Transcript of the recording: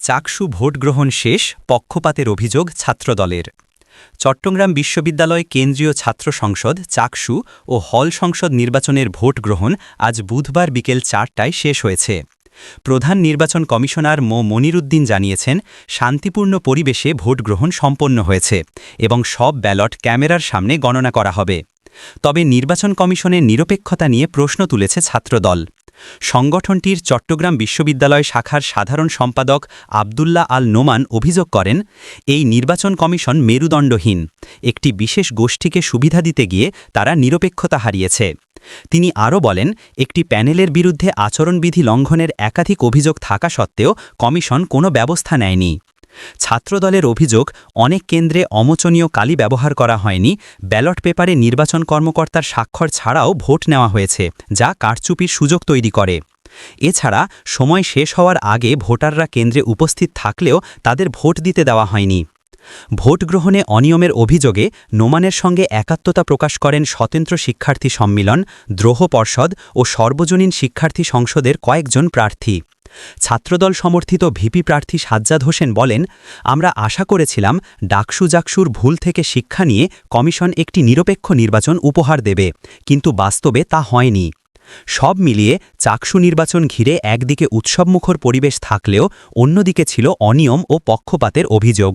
চাকসু ভোটগ্রহণ শেষ পক্ষপাতের অভিযোগ ছাত্রদলের। চট্টগ্রাম বিশ্ববিদ্যালয় কেন্দ্রীয় ছাত্র সংসদ চাকসু ও হল সংসদ নির্বাচনের ভোট গ্রহণ আজ বুধবার বিকেল চারটায় শেষ হয়েছে। প্রধান নির্বাচন কমিশনার মো. মনিরুদ্দিন জানিয়েছেন, শান্তিপূর্ণ পরিবেশে ভোট গ্রহণ সম্পন্ন হয়েছে এবং সব ব্যালট ক্যামেরার সামনে গণনা করা হবে। তবে নির্বাচন কমিশনের নিরপেক্ষতা নিয়ে প্রশ্ন তুলেছে ছাত্রদল। সংগঠনটির চট্টগ্রাম বিশ্ববিদ্যালয় শাখার সাধারণ সম্পাদক আবদুল্লাহ আল নোমান অভিযোগ করেন, এই নির্বাচন কমিশন মেরুদণ্ডহীন। একটি বিশেষ গোষ্ঠীকে সুবিধা দিতে গিয়ে তারা নিরপেক্ষতা হারিয়েছে। তিনি আরও বলেন, একটি প্যানেলের বিরুদ্ধে আচরণবিধি লঙ্ঘনের একাধিক অভিযোগ থাকা সত্ত্বেও কমিশন কোনো ব্যবস্থা নেয়নি। ছাত্রদলের অভিযোগ, অনেক কেন্দ্রে অমোচনীয় কালি ব্যবহার করা হয়নি। ব্যালট পেপারে নির্বাচন কর্মকর্তার স্বাক্ষর ছাড়াও ভোট নেওয়া হয়েছে, যা কারচুপির সুযোগ তৈরি করে। এছাড়া, সময় শেষ হওয়ার আগে ভোটাররা কেন্দ্রে উপস্থিত থাকলেও তাদের ভোট দিতে দেওয়া হয়নি। ভোট গ্রহণে অনিয়মের অভিযোগে নোমানের সঙ্গে একাত্মতা প্রকাশ করেন স্বতন্ত্র শিক্ষার্থী সম্মিলন, দ্রোহ পর্ষদ ও সর্বজনীন শিক্ষার্থী সংসদের কয়েকজন প্রার্থী। ছাত্রদল সমর্থিত ভিপি প্রার্থী সাজ্জাদ হোসেন বলেন, আমরা আশা করেছিলাম ডাকসু জাকসুর ভুল থেকে শিক্ষা নিয়ে কমিশন একটি নিরপেক্ষ নির্বাচন উপহার দেবে, কিন্তু বাস্তবে তা হয়নি। সব মিলিয়ে চাকসু নির্বাচন ঘিরে একদিকে উৎসবমুখর পরিবেশ থাকলেও অন্যদিকে ছিল অনিয়ম ও পক্ষপাতের অভিযোগ।